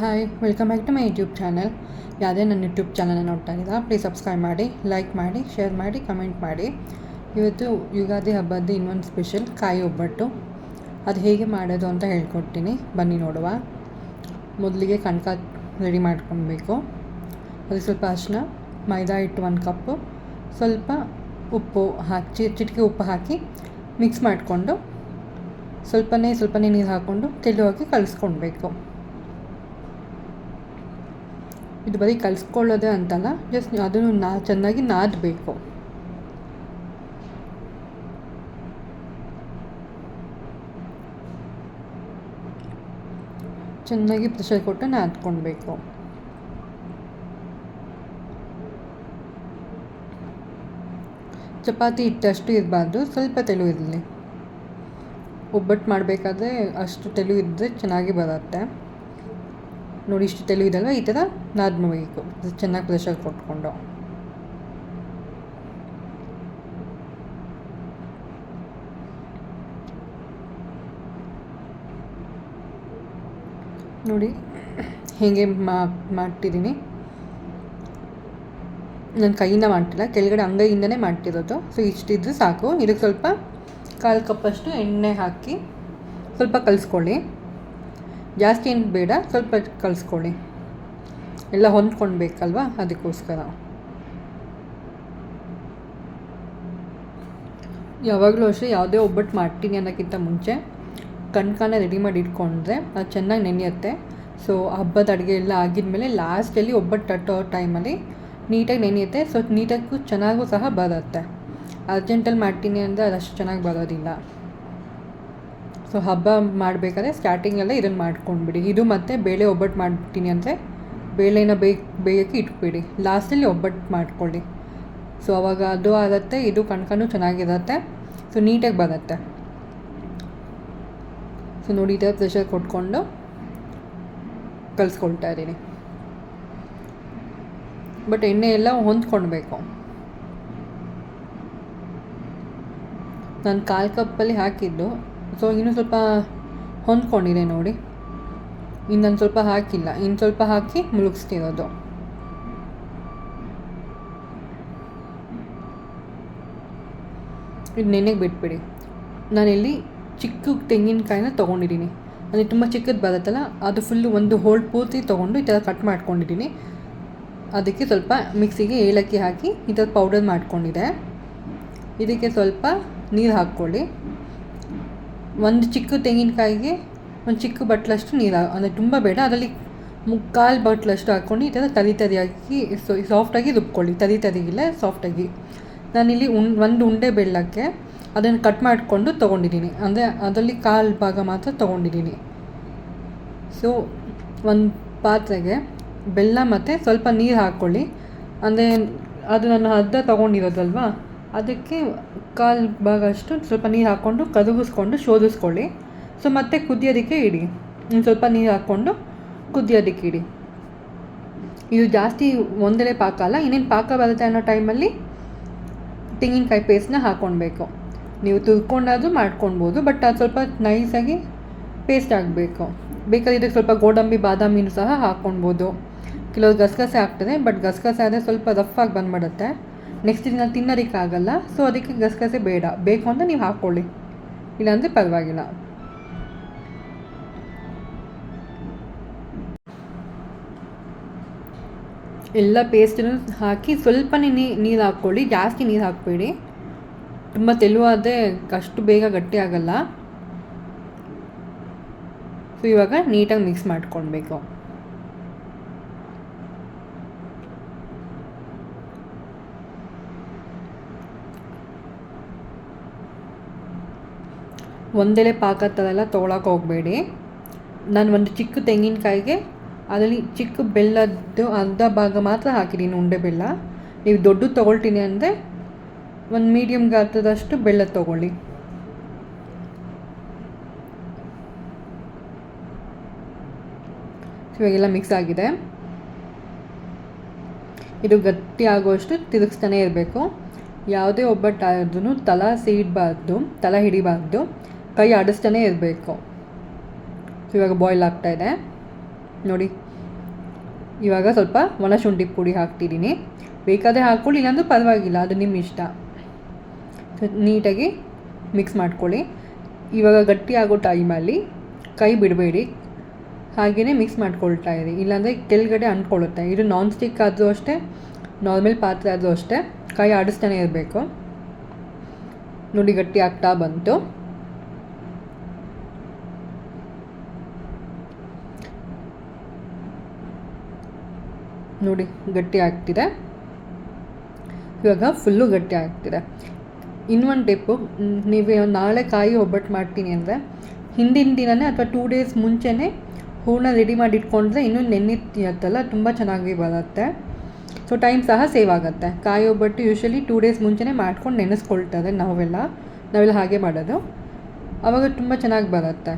Hi welcome back to my YouTube channel ಯಾವುದೇ ನನ್ನ YouTube ಚಾನಲ್ನ ನೋಡ್ತಾ ಇದ್ದ ಪ್ಲೀಸ್ ಸಬ್ಸ್ಕ್ರೈಬ್ ಮಾಡಿ ಲೈಕ್ ಮಾಡಿ ಶೇರ್ ಮಾಡಿ ಕಮೆಂಟ್ ಮಾಡಿ. ಇವತ್ತು ಯುಗಾದಿ ಹಬ್ಬದ ಇನ್ನೊಂದು ಸ್ಪೆಷಲ್ ಕಾಯಿ ಒಬ್ಬಟ್ಟು. ಅದು ಹೇಗೆ ಮಾಡೋದು ಅಂತ ಹೇಳ್ಕೊಡ್ತೀನಿ. ಬನ್ನಿ ನೋಡುವ. ಮೊದಲಿಗೆ ಕಣ್ಕ ರೆಡಿ ಮಾಡ್ಕೊಳ್ಬೇಕು ಅದಕ್ಕೆ ಸ್ವಲ್ಪ ಅರಿಶಿನ ಮೈದಾ ಹಿಟ್ಟು ಒಂದು ಕಪ್ಪು, ಸ್ವಲ್ಪ ಉಪ್ಪು ಹಾಕಿ, ಚಿಟಿಕೆ ಉಪ್ಪು ಹಾಕಿ ಮಿಕ್ಸ್ ಮಾಡಿಕೊಂಡು, ಸ್ವಲ್ಪನೇ ಸ್ವಲ್ಪನೇ ನೀರು ಹಾಕ್ಕೊಂಡು ತೆಳುವಾಗಿ ಕಲಿಸ್ಕೊಳ್ಬೇಕು ಇದು ಬರೀ ಕಲಿಸ್ಕೊಳ್ಳೋದೇ ಅಂತಲ್ಲ ಜಸ್ಟ್ ಅದನ್ನು ನಾ, ಚೆನ್ನಾಗಿ ನಾದಬೇಕು. ಚೆನ್ನಾಗಿ ಪ್ರೆಷರ್ ಕೊಟ್ಟು ನಾದ್ಕೊಳ್ಬೇಕು. ಚಪಾತಿ ಇಟ್ಟಷ್ಟು ಇರಬಾರ್ದು, ಸ್ವಲ್ಪ ತೆಳು ಇರಲಿ. ಒಬ್ಬಟ್ಟು ಮಾಡಬೇಕಾದ್ರೆ ಅಷ್ಟು ತೆಳು ಇದ್ದರೆ ಚೆನ್ನಾಗಿ ಬರುತ್ತೆ. ನೋಡಿ ಇಷ್ಟು ತೆಲು ಇದಲ್ವ ಈ ಥರ ನಾದ್ಬೇಕು ಚೆನ್ನಾಗಿ ಪ್ರೆಷರ್ ಕೊಟ್ಕೊಂಡು. ನೋಡಿ ಹೇಗೆ ಮಾಡ್ತಿದ್ದೀನಿ. ನನ್ನ ಕೈಯಿಂದ ಮಾಡ್ತಿಲ್ಲ, ಕೆಳಗಡೆ ಅಂಗೈಯಿಂದನೇ ಮಾಡ್ತಿರೋದು. ಸೊ ಇಷ್ಟಿದ್ದು ಸಾಕು. ಇದಕ್ಕೆ ಸ್ವಲ್ಪ ಕಾಲು ಕಪ್ಪಷ್ಟು ಎಣ್ಣೆ ಹಾಕಿ ಸ್ವಲ್ಪ ಕಲಿಸ್ಕೊಳ್ಳಿ. ಜಾಸ್ತಿ ಏನು ಬೇಡ, ಸ್ವಲ್ಪ ಕಲಿಸ್ಕೊಳ್ಳಿ. ಎಲ್ಲ ಹೊಂದ್ಕೊಳ್ಬೇಕಲ್ವಾ ಅದಕ್ಕೋಸ್ಕರ. ಯಾವಾಗಲೂ ಅಷ್ಟೇ ಯಾವುದೇ ಒಬ್ಬಟ್ಟು ಮಾಡ್ತೀನಿ ಅನ್ನೋಕ್ಕಿಂತ ಮುಂಚೆ ಕಣ್ಕಾನ ರೆಡಿ ಮಾಡಿ ಇಟ್ಕೊಂಡ್ರೆ ಅದು ಚೆನ್ನಾಗಿ ನೆನೆಯುತ್ತೆ. ಸೊ ಹಬ್ಬದ ಅಡುಗೆ ಎಲ್ಲ ಆಗಿದ್ಮೇಲೆ ಲಾಸ್ಟಲ್ಲಿ ಒಬ್ಬಟ್ಟು ತಟ್ಟೋ ಟೈಮಲ್ಲಿ ನೀಟಾಗಿ ನೆನೆಯುತ್ತೆ. ಸೊ ನೀಟಾಗೂ ಚೆನ್ನಾಗೂ ಸಹ ಬರುತ್ತೆ. ಅರ್ಜೆಂಟಲ್ಲಿ ಮಾಡ್ತೀನಿ ಅಂದರೆ ಅದಷ್ಟು ಚೆನ್ನಾಗಿ ಬರೋದಿಲ್ಲ. ಸೊ ಹಬ್ಬ ಮಾಡಬೇಕಾದ್ರೆ ಸ್ಟಾರ್ಟಿಂಗಲ್ಲೇ ಇದನ್ನು ಮಾಡ್ಕೊಂಡ್ಬಿಡಿ. ಇದು ಮತ್ತು ಬೇಳೆ ಒಬ್ಬಟ್ಟು ಮಾಡ್ತೀನಿ ಅಂದರೆ ಬೇಳೆನ ಬೇಯ್ ಬೇಯೋಕ್ಕೆ ಇಟ್ಬಿಡಿ. ಲಾಸ್ಟಲ್ಲಿ ಒಬ್ಬಟ್ಟು ಮಾಡ್ಕೊಳ್ಳಿ. ಸೊ ಅವಾಗ ಅದು ಆಗುತ್ತೆ, ಇದು ಕಣ್ಕನೂ ಚೆನ್ನಾಗಿರುತ್ತೆ. ಸೊ ನೀಟಾಗಿ ಬರುತ್ತೆ. ಸೊ ನೋಡಿ ಥರ ಪ್ರೆಷರ್ ಕೊಟ್ಕೊಂಡು ಕಲಿಸ್ಕೊಳ್ತಾ ಇದ್ದೀನಿ. ಬಟ್ ಎಣ್ಣೆ ಎಲ್ಲ ಹೊಂದ್ಕೊಳ್ಬೇಕು. ನಾನು ಕಾಲು ಕಪ್ಪಲ್ಲಿ ಹಾಕಿದ್ದು. ಸೊ ಇನ್ನೂ ಸ್ವಲ್ಪ ಹೊಂದ್ಕೊಂಡಿದೆ ನೋಡಿ. ಇನ್ನೊಂದು ಸ್ವಲ್ಪ ಹಾಕಿಲ್ಲ. ಇನ್ನು ಸ್ವಲ್ಪ ಹಾಕಿ ಮುಳುಗಿಸ್ತಿರೋದು. ಇದು ನೆನೆಗೆ ಬಿಟ್ಬಿಡಿ. ನಾನಿಲ್ಲಿ ಚಿಕ್ಕ ತೆಂಗಿನಕಾಯಿನ ತೊಗೊಂಡಿದ್ದೀನಿ. ಅಂದರೆ ತುಂಬ ಚಿಕ್ಕದು ಬರುತ್ತಲ್ಲ, ಅದು ಫುಲ್ಲು ಒಂದು ಹೋಲ್ ಪೂರ್ತಿ ತೊಗೊಂಡು ಈ ಥರ ಕಟ್ ಮಾಡ್ಕೊಂಡಿದ್ದೀನಿ. ಅದಕ್ಕೆ ಸ್ವಲ್ಪ ಮಿಕ್ಸಿಗೆ ಏಲಕ್ಕಿ ಹಾಕಿ ಈ ಥರ ಪೌಡರ್ ಮಾಡ್ಕೊಂಡಿದೆ. ಇದಕ್ಕೆ ಸ್ವಲ್ಪ ನೀರು ಹಾಕ್ಕೊಳ್ಳಿ. ಒಂದು ಚಿಕ್ಕ ತೆಂಗಿನಕಾಯಿಗೆ ಒಂದು ಚಿಕ್ಕ ಬಟ್ಲಷ್ಟು ನೀರು ಅಂದರೆ ತುಂಬ ಬೇಡ, ಅದರಲ್ಲಿ ಮುಕ್ಕಾಲು ಬಟ್ಲಷ್ಟು ಹಾಕ್ಕೊಂಡು ಈ ಥರ ತರಿ ತರಿಯಾಗಿ ಸಾಫ್ಟಾಗಿ ರುಬ್ಕೊಳ್ಳಿ. ತರಿ ತರಿಗಿಲ್ಲ ಸಾಫ್ಟಾಗಿ. ನಾನಿಲ್ಲಿ ಉಂಡ್ ಒಂದು ಉಂಡೆ ಬೆಳ್ಳಕ್ಕೆ ಅದನ್ನು ಕಟ್ ಮಾಡಿಕೊಂಡು ತೊಗೊಂಡಿದ್ದೀನಿ. ಅಂದರೆ ಅದರಲ್ಲಿ ಕಾಲು ಭಾಗ ಮಾತ್ರ ತೊಗೊಂಡಿದ್ದೀನಿ. ಸೊ, ಒಂದು ಪಾತ್ರೆಗೆ ಬೆಲ್ಲ ಮತ್ತು ಸ್ವಲ್ಪ ನೀರು ಹಾಕ್ಕೊಳ್ಳಿ. ಅಂದರೆ ಅದು ನಾನು ಅರ್ಧ ತೊಗೊಂಡಿರೋದಲ್ವಾ? ಅದಕ್ಕೆ ಕಾಲು ಭಾಗಷ್ಟು ಸ್ವಲ್ಪ ನೀರು ಹಾಕ್ಕೊಂಡು ಕದಗಿಸ್ಕೊಂಡು ಶೋಧಿಸ್ಕೊಳ್ಳಿ. ಸೊ, ಮತ್ತೆ ಕುದಿಯೋದಕ್ಕೆ ಇಡಿ. ಸ್ವಲ್ಪ ನೀರು ಹಾಕ್ಕೊಂಡು ಕುದಿಯೋದಕ್ಕೆ ಇಡಿ. ಇದು ಜಾಸ್ತಿ ಒಂದೆಲೆ ಪಾಕ ಅಲ್ಲ, ಇನ್ನೇನು ಪಾಕ ಬರುತ್ತೆ ಅನ್ನೋ ಟೈಮಲ್ಲಿ ತೆಂಗಿನಕಾಯಿ ಪೇಸ್ಟ್ನ ಹಾಕ್ಕೊಳ್ಬೇಕು ನೀವು ತುರ್ಕೊಂಡಾದರೂ ಮಾಡ್ಕೊಳ್ಬೋದು ಬಟ್ ಅದು ಸ್ವಲ್ಪ ನೈಸಾಗಿ ಪೇಸ್ಟ್ ಆಗಬೇಕು. ಬೇಕಾದ್ರೆ ಇದಕ್ಕೆ ಸ್ವಲ್ಪ ಗೋಡಂಬಿ, ಬಾದಾಮಿನೂ ಸಹ ಹಾಕ್ಕೊಳ್ಬೋದು ಕೆಲವು ಗಸಗಸೆ ಆಗ್ತದೆ, ಬಟ್ ಗಸಗಸೆ ಆದರೆ ಸ್ವಲ್ಪ ರಫಾಗಿ ಬಂದ್ಬಿಡುತ್ತೆ. ನೆಕ್ಸ್ಟ್ ದಿನ ತಿನ್ನೋದಕ್ಕಾಗಲ್ಲ ಸೊ ಅದಕ್ಕೆ ಗಸಗಸೆ ಬೇಡ. ಬೇಕು ಅಂತ ನೀವು ಹಾಕ್ಕೊಳ್ಳಿ ಇಲ್ಲಾಂದರೆ ಪರವಾಗಿಲ್ಲ. ಎಲ್ಲ ಪೇಸ್ಟನ್ನು ಹಾಕಿ ಸ್ವಲ್ಪನೇ ನೀರು ಹಾಕ್ಕೊಳ್ಳಿ. ಜಾಸ್ತಿ ನೀರು ಹಾಕಬೇಡಿ. ತುಂಬ ತೆಳುವಾದರೆ ಅಷ್ಟು ಬೇಗ ಗಟ್ಟಿ ಆಗಲ್ಲ. ಸೊ ಇವಾಗ ನೀಟಾಗಿ ಮಿಕ್ಸ್ ಮಾಡ್ಕೊಳ್ಬೇಕು. ಒಂದೆಲೆ ಪಾಕ ಥರ ತೊಗೊಳಕ್ಕೆ ಹೋಗಬೇಡಿ. ನಾನು ಒಂದು ಚಿಕ್ಕ ತೆಂಗಿನಕಾಯಿಗೆ ಅದರಲ್ಲಿ ಚಿಕ್ಕ ಬೆಲ್ಲದ್ದು ಅರ್ಧ ಭಾಗ ಮಾತ್ರ ಹಾಕಿದ್ದೀನಿ ಉಂಡೆ ಬೆಲ್ಲ. ನೀವು ದೊಡ್ಡದು ತೊಗೊಳ್ತೀನಿ ಅಂದರೆ ಒಂದು ಮೀಡಿಯಮ್ ಗಾತ್ರದಷ್ಟು ಬೆಲ್ಲ ತೊಗೊಳ್ಳಿ. ಇವಾಗೆಲ್ಲ ಮಿಕ್ಸ್ ಆಗಿದೆ. ಇದು ಗಟ್ಟಿ ಆಗುವಷ್ಟು ತಿರುಗಿಸ್ತಾನೆ ಇರಬೇಕು. ಯಾವುದೇ ಒಬ್ಬಟ್ಟಾದ್ರೂ ತಲ ಸೀಡಬಾರ್ದು, ತಲ ಹಿಡಿಬಾರ್ದು. ಕೈ ಆಡಿಸ್ತಾನೆ ಇರಬೇಕು. ಇವಾಗ ಬಾಯ್ಲ್ ಆಗ್ತಾ ಇದೆ. ನೋಡಿ. ಇವಾಗ ಸ್ವಲ್ಪ ಒಣಶುಂಠಿ ಪುಡಿ ಹಾಕ್ತಿದ್ದೀನಿ. ಬೇಕಾದರೆ ಹಾಕ್ಕೊಳ್ಳಿ, ಇಲ್ಲಾಂದ್ರೂ ಪರವಾಗಿಲ್ಲ, ಅದು ನಿಮ್ಮ ಇಷ್ಟ. ನೀಟಾಗಿ ಮಿಕ್ಸ್ ಮಾಡ್ಕೊಳ್ಳಿ. ಇವಾಗ ಗಟ್ಟಿ ಆಗೋ ಟೈಮಲ್ಲಿ ಕೈ ಬಿಡಬೇಡಿ. ಹಾಗೆಯೇ ಮಿಕ್ಸ್ ಮಾಡ್ಕೊಳ್ತಾ ಇರಿ. ಇಲ್ಲಾಂದರೆ ಕೆಳಗಡೆ ಅಂಟ್ಕೊಳ್ಳುತ್ತೆ. ಇದು ನಾನ್ ಸ್ಟಿಕ್ ಆದರೂ ಅಷ್ಟೇ ನಾರ್ಮಲ್ ಪಾತ್ರೆ ಆದರೂ ಅಷ್ಟೇ, ಕೈ ಆಡಿಸ್ತಾನೆ ಇರಬೇಕು. ನೋಡಿ, ಗಟ್ಟಿ ಆಗ್ತಾ ಬಂತು. ನೋಡಿ, ಗಟ್ಟಿ ಆಗ್ತಿದೆ. ಇವಾಗ ಫುಲ್ಲು ಗಟ್ಟಿ ಆಗ್ತಿದೆ. ಇನ್ನೊಂದು ಟಿಪ್ಪು ನೀವು ನಾಳೆ ಕಾಯಿ ಒಬ್ಬಟ್ಟು ಮಾಡ್ತೀನಿ ಅಂದರೆ, ಹಿಂದಿನ ದಿನವೇ ಅಥವಾ ಟೂ ಡೇಸ್ ಮುಂಚೆನೇ ಹೂವನ್ನ ರೆಡಿ ಮಾಡಿ ಇಟ್ಕೊಂಡ್ರೆ ಇನ್ನೂ ನೆನ್ನಿತ್ತಲ್ಲ ತುಂಬ ಚೆನ್ನಾಗಿ ಬರುತ್ತೆ. ಸೊ ಟೈಮ್ ಸಹ ಸೇವ್ ಆಗುತ್ತೆ. ಕಾಯಿ ಒಬ್ಬಟ್ಟು ಯೂಶ್ವಲಿ ಟೂ ಡೇಸ್ ಮುಂಚೆನೇ ಮಾಡ್ಕೊಂಡು ನೆನೆಸ್ಕೊಳ್ತಾರೆ ನಾವೆಲ್ಲ. ನಾವೆಲ್ಲ ಹಾಗೆ ಮಾಡೋದು. ಆವಾಗ ತುಂಬ ಚೆನ್ನಾಗಿ ಬರುತ್ತೆ.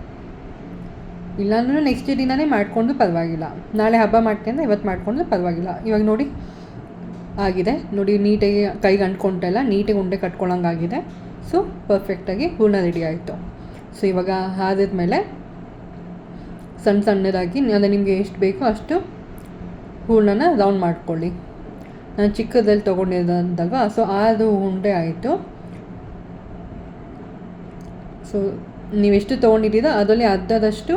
ಇಲ್ಲಾಂದ್ರೂ ನೆಕ್ಸ್ಟ್ ದಿನವೇ ಮಾಡಿಕೊಂಡು ಪರವಾಗಿಲ್ಲ. ನಾಳೆ ಹಬ್ಬ ಮಾಡ್ಕೊಂಡ್ರೆ ಇವತ್ತು ಮಾಡಿಕೊಂಡ್ರೆ ಪರವಾಗಿಲ್ಲ. ಇವಾಗ ನೋಡಿ, ಆಗಿದೆ. ನೋಡಿ, ನೀಟಾಗಿ ಕೈಗೆ ಅಂಟ್ಕೊಂಟೆಲ್ಲ ನೀಟಾಗಿ ಉಂಡೆ ಕಟ್ಕೊಳ್ಳೋಂಗಾಗಿದೆ ಸೊ ಪರ್ಫೆಕ್ಟಾಗಿ ಹೂರ್ಣ ರೆಡಿ ಆಯಿತು. ಸೊ ಇವಾಗ ಆದಿದ್ಮೇಲೆ ಸಣ್ಣ ಸಣ್ಣದಾಗಿ, ಅಂದರೆ ನಿಮಗೆ ಎಷ್ಟು ಬೇಕೋ ಅಷ್ಟು ಹೂರ್ಣನ ರೌಂಡ್ ಮಾಡ್ಕೊಳ್ಳಿ. ನಾನು ಚಿಕ್ಕದಲ್ಲಿ ತೊಗೊಂಡಿರೋದಲ್ವ ಸೊ ಅದು ಉಂಡೆ ಆಯಿತು. ಸೊ ನೀವೆಷ್ಟು ತೊಗೊಂಡಿದ್ದೀರಾ, ಅದರಲ್ಲಿ ಅರ್ಧದಷ್ಟು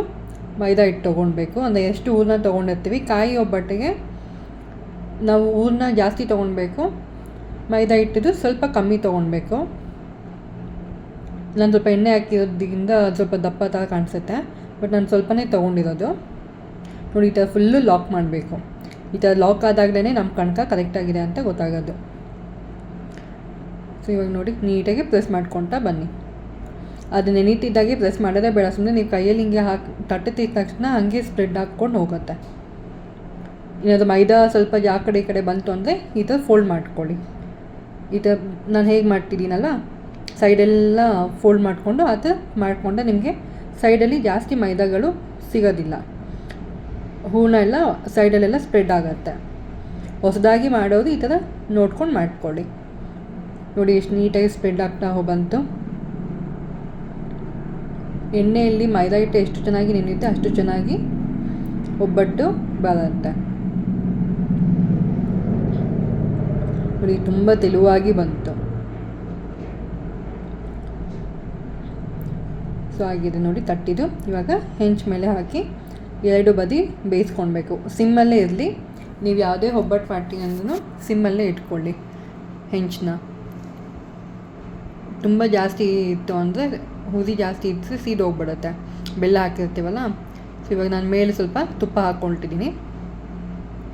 ಮೈದಾ ಹಿಟ್ಟು ತೊಗೊಳ್ಬೇಕು. ಅಂದರೆ ಎಷ್ಟು ಊರನ್ನ ತೊಗೊಂಡಿರ್ತೀವಿ. ಕಾಯಿ ಒಬ್ಬಟ್ಟಿಗೆ ನಾವು ಊರನ್ನ ಜಾಸ್ತಿ ತೊಗೊಳ್ಬೇಕು. ಮೈದಾ ಹಿಟ್ಟಿದ್ದು ಸ್ವಲ್ಪ ಕಮ್ಮಿ ತೊಗೊಳ್ಬೇಕು. ನಾನು ಸ್ವಲ್ಪ ಎಣ್ಣೆ ಹಾಕಿರೋದ್ರಿಂದ ಸ್ವಲ್ಪ ದಪ್ಪ ಥರ ಕಾಣಿಸುತ್ತೆ. ಬಟ್ ನಾನು ಸ್ವಲ್ಪನೇ ತೊಗೊಂಡಿರೋದು. ನೋಡಿ, ಈ ಥರ ಫುಲ್ಲು ಲಾಕ್ ಮಾಡಬೇಕು. ಈ ಥರ ಲಾಕ್ ಆದಾಗಲೇ ನಮ್ಮ ಕಣಕ ಕರೆಕ್ಟಾಗಿದೆ ಅಂತ ಗೊತ್ತಾಗೋದು. ಸೊ ಇವಾಗ ನೋಡಿ, ನೀಟಾಗಿ ಪ್ರೆಸ್ ಮಾಡ್ಕೊತಾ ಬನ್ನಿ. ಅದು ನೆನೀತಿದ್ದಾಗೆ ಪ್ರೆಸ್ ಮಾಡೋದೇ ಬೇಡ. ಸುಮ್ಮನೆ ನೀವು ಕೈಯಲ್ಲಿ ಹಿಂಗೆ ಹಾಕಿ ತಟ್ಟುತ್ತಿದ್ದ ತಕ್ಷಣ ಹಂಗೆ ಸ್ಪ್ರೆಡ್ ಹಾಕ್ಕೊಂಡು ಹೋಗುತ್ತೆ. ಏನಾದರೂ ಮೈದಾ ಸ್ವಲ್ಪ ಯಾವ ಕಡೆ ಈ ಕಡೆ ಬಂತು ಅಂದರೆ ಈ ಥರ ಫೋಲ್ಡ್ ಮಾಡ್ಕೊಳ್ಳಿ. ಈ ಥರ ನಾನು ಹೇಗೆ ಮಾಡ್ತಿದ್ದೀನಲ್ಲ ಸೈಡೆಲ್ಲ ಫೋಲ್ಡ್ ಮಾಡಿಕೊಂಡು ಥರ ಮಾಡಿಕೊಂಡ್ರೆ ನಿಮಗೆ ಸೈಡಲ್ಲಿ ಜಾಸ್ತಿ ಮೈದಾಗಳು ಸಿಗೋದಿಲ್ಲ. ಹೂರ್ಣ ಎಲ್ಲ ಸೈಡಲ್ಲೆಲ್ಲ ಸ್ಪ್ರೆಡ್ ಆಗುತ್ತೆ. ಹೊಸದಾಗಿ ಮಾಡೋದು ಈ ಥರ ನೋಡ್ಕೊಂಡು ಮಾಡ್ಕೊಳ್ಳಿ. ನೋಡಿ ಎಷ್ಟು ನೀಟಾಗಿ ಸ್ಪ್ರೆಡ್ ಆಗ್ತಾ ಬಂತು. ಎಣ್ಣೆಯಲ್ಲಿ ಮೈದಾ ಹಿಟ್ಟು ಎಷ್ಟು ಚೆನ್ನಾಗಿ ನೆನೆಯುತ್ತೆ ಅಷ್ಟು ಚೆನ್ನಾಗಿ ಒಬ್ಬಟ್ಟು ಬರುತ್ತೆ. ನೋಡಿ, ತುಂಬ ತೆಳುವಾಗಿ ಬಂತು. ಸೊ ಆಗಿದೆ ನೋಡಿ ತಟ್ಟಿದ್ದು. ಇವಾಗ ಹೆಂಚ್ ಮೇಲೆ ಹಾಕಿ ಎರಡು ಬದಿ ಬೇಯಿಸ್ಕೊಳ್ಬೇಕು. ಸಿಮ್ಮಲ್ಲೇ ಇರಲಿ. ನೀವು ಯಾವುದೇ ಒಬ್ಬಟ್ಟು ಮಾಡ್ತೀನಿ ಅಂದ್ರೂ ಸಿಮ್ಮಲ್ಲೇ ಇಟ್ಕೊಳ್ಳಿ ಹೆಂಚನ್ನ ತುಂಬ ಜಾಸ್ತಿ ಇತ್ತು ಅಂದರೆ ಹುಸಿ ಜಾಸ್ತಿ ಇದ್ದರೆ ಸೀದು ಹೋಗ್ಬಿಡುತ್ತೆ. ಬೆಲ್ಲ ಹಾಕಿರ್ತೀವಲ್ಲ ಸೊ ಇವಾಗ ನಾನು ಮೇಲೆ ಸ್ವಲ್ಪ ತುಪ್ಪ ಹಾಕ್ಕೊಳ್ತಿದ್ದೀನಿ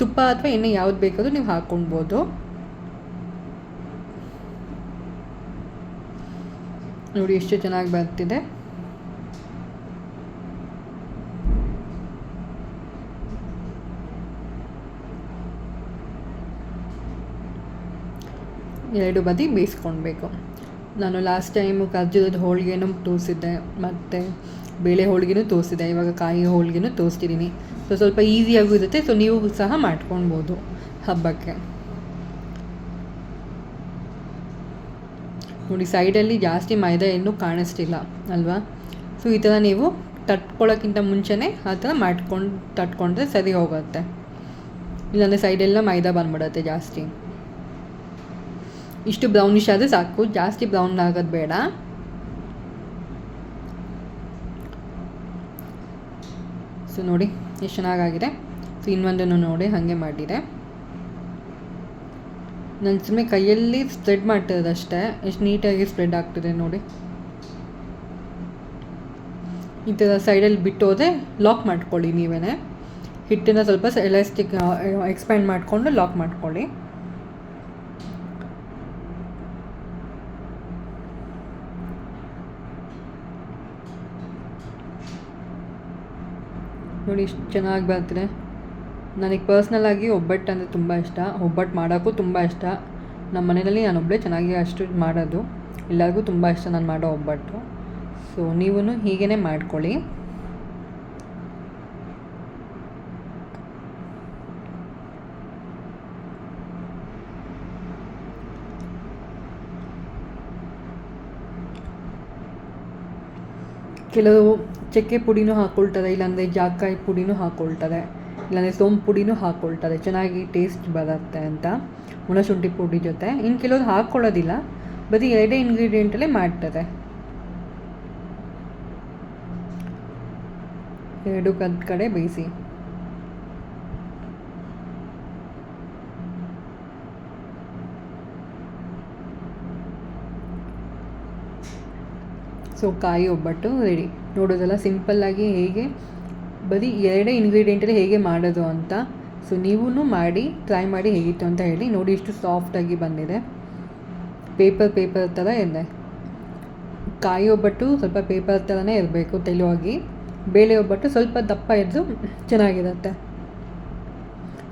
ತುಪ್ಪ ಅಥವಾ ಎಣ್ಣೆ ಯಾವ್ದು ಬೇಕಾದರೂ ನೀವು ಹಾಕ್ಕೊಳ್ಬೋದು. ನೋಡಿ ಎಷ್ಟು ಚೆನ್ನಾಗಿ ಬರ್ತಿದೆ. ಎರಡು ಬದಿ ಬೇಯಿಸ್ಕೊಳ್ಬೇಕು. ನಾನು ಲಾಸ್ಟ್ ಟೈಮು ಖರ್ಜೂರದ ಹೋಳಿಗೆನೂ ತೋರಿಸಿದ್ದೆ, ಮತ್ತು ಬೇಳೆ ಹೋಳಿಗೆನೂ ತೋರಿಸಿದ್ದೆ, ಇವಾಗ ಕಾಯಿ ಹೋಳಿಗೆನೂ ತೋರಿಸ್ತಿದ್ದೀನಿ ಸೊ ಸ್ವಲ್ಪ ಈಸಿಯಾಗೂ ಇರುತ್ತೆ ಸೊ ನೀವು ಸಹ ಮಾಡ್ಕೊಳ್ಬೋದು ಹಬ್ಬಕ್ಕೆ. ನೋಡಿ ಸೈಡಲ್ಲಿ ಜಾಸ್ತಿ ಮೈದಾ ಏನು ಕಾಣಿಸ್ತಿಲ್ಲ, ಅಲ್ವಾ? ಸೊ ಈ ಥರ ನೀವು ತಟ್ಕೊಳ್ಳೋಕ್ಕಿಂತ ಮುಂಚೆನೇ ಆ ಥರ ಮಾಡ್ಕೊಂಡು, ತಟ್ಕೊಂಡ್ರೆ ಸರಿ ಹೋಗುತ್ತೆ. ಇಲ್ಲಾಂದರೆ ಸೈಡೆಲ್ಲ ಮೈದಾ ಬಂದ್ಬಿಡುತ್ತೆ ಜಾಸ್ತಿ. ಇಷ್ಟು ಬ್ರೌನಿಶ್ ಆದರೆ ಸಾಕು, ಜಾಸ್ತಿ ಬ್ರೌನ್ ಆಗೋದು ಬೇಡ. ಸೊ ನೋಡಿ, ಎಷ್ಟು ಚೆನ್ನಾಗಾಗಿದೆ. ಸೊ ಇನ್ನೊಂದನ್ನು ನೋಡಿ, ಹಾಗೆ ಮಾಡಿದೆ. ನನ್ನ ಸುಮ್ಮನೆ ಕೈಯಲ್ಲಿ ಸ್ಪ್ರೆಡ್ ಮಾಡ್ತಿರೋದಷ್ಟೇ, ಎಷ್ಟು ನೀಟಾಗಿ ಸ್ಪ್ರೆಡ್ ಆಗ್ತಿದೆ ನೋಡಿ. ಈ ಥರ ಸೈಡಲ್ಲಿ ಬಿಟ್ಟೋದೆ ಲಾಕ್ ಮಾಡ್ಕೊಳ್ಳಿ ನೀವೇ ಹಿಟ್ಟನ್ನು ಸ್ವಲ್ಪ ಎಲಾಸ್ಟಿಕ್ ಎಕ್ಸ್ಪ್ಯಾಂಡ್ ಮಾಡಿಕೊಂಡು ಲಾಕ್ ಮಾಡ್ಕೊಳ್ಳಿ. ನೋಡಿ ಇಷ್ಟು ಚೆನ್ನಾಗಿ ಬರ್ತಿದೆ ನನಗೆ ಪರ್ಸ್ನಲ್ಲಾಗಿ ಒಬ್ಬಟ್ಟು ಅಂದರೆ ತುಂಬ ಇಷ್ಟ. ಒಬ್ಬಟ್ಟು ಮಾಡೋಕ್ಕೂ ತುಂಬ ಇಷ್ಟ. ನಮ್ಮ ಮನೆಯಲ್ಲಿ ನಾನು ಒಬ್ಬಳೇ ಚೆನ್ನಾಗಿ ಅಷ್ಟು ಮಾಡೋದು. ಎಲ್ಲರಿಗೂ ತುಂಬ ಇಷ್ಟ ನಾನು ಮಾಡೋ ಒಬ್ಬಟ್ಟು. ಸೊ ನೀವೂ ಹೀಗೇ ಮಾಡ್ಕೊಳ್ಳಿ. ಕೆಲವು ಚಕ್ಕೆ ಪುಡಿನೂ ಹಾಕ್ಕೊಳ್ತದೆ ಇಲ್ಲಾಂದರೆ ಜಾಕಾಯಿ ಪುಡಿನೂ ಹಾಕ್ಕೊಳ್ತಾರೆ ಇಲ್ಲಾಂದರೆ ಸೋಂಪು ಪುಡಿನೂ ಹಾಕ್ಕೊಳ್ತಾರೆ ಚೆನ್ನಾಗಿ ಟೇಸ್ಟ್ ಬರುತ್ತೆ ಅಂತ ಹುಣಶುಂಠಿ ಪುಡಿ ಜೊತೆ. ಇನ್ನು ಕೆಲವ್ರು ಹಾಕ್ಕೊಳ್ಳೋದಿಲ್ಲ ಬರೀ ಎರಡೇ ಇಂಗ್ರೀಡಿಯೆಂಟಲ್ಲೇ ಮಾಡ್ತಾರೆ ಎರಡು ಕದ್ ಕಡೆ ಬೇಯಿಸಿ. ಸೊ ಕಾಯಿ ಒಬ್ಬಟ್ಟು ರೆಡಿ ನೋಡೋದಲ್ಲ ಸಿಂಪಲ್ಲಾಗಿ ಹೇಗೆ, ಬರೀ ಎರಡೇ ಇಂಗ್ರೀಡಿಯೆಂಟಲ್ಲಿ ಹೇಗೆ ಮಾಡೋದು ಅಂತ. ಸೊ ನೀವೂ ಮಾಡಿ ಟ್ರೈ ಮಾಡಿ ಹೇಗಿತ್ತು ಅಂತ ಹೇಳಿ. ನೋಡಿ ಇಷ್ಟು ಸಾಫ್ಟಾಗಿ ಬಂದಿದೆ. ಪೇಪರ್ ಪೇಪರ್ ಥರ ಇದೆ. ಕಾಯಿ ಒಬ್ಬಟ್ಟು ಸ್ವಲ್ಪ ಪೇಪರ್ ಥರನೇ ಇರಬೇಕು ತೆಳುವಾಗಿ. ಬೇಳೆ ಒಬ್ಬಟ್ಟು ಸ್ವಲ್ಪ ದಪ್ಪ ಇದ್ದು ಚೆನ್ನಾಗಿರುತ್ತೆ.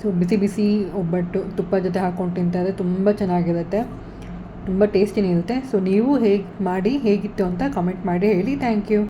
ಸೊ ಬಿಸಿ ಬಿಸಿ ಒಬ್ಬಟ್ಟು ತುಪ್ಪ ಜೊತೆ ಹಾಕ್ಕೊಂಡು ತಿಂತಾರೆ ತುಂಬ ಚೆನ್ನಾಗಿರುತ್ತೆ. ತುಂಬ ಟೇಸ್ಟಿನೇ ಇರುತ್ತೆ ಸೊ ನೀವು ಹೇಗೆ ಮಾಡಿ ಹೇಗಿತ್ತು ಅಂತ ಕಮೆಂಟ್ ಮಾಡಿ ಹೇಳಿ. Thank you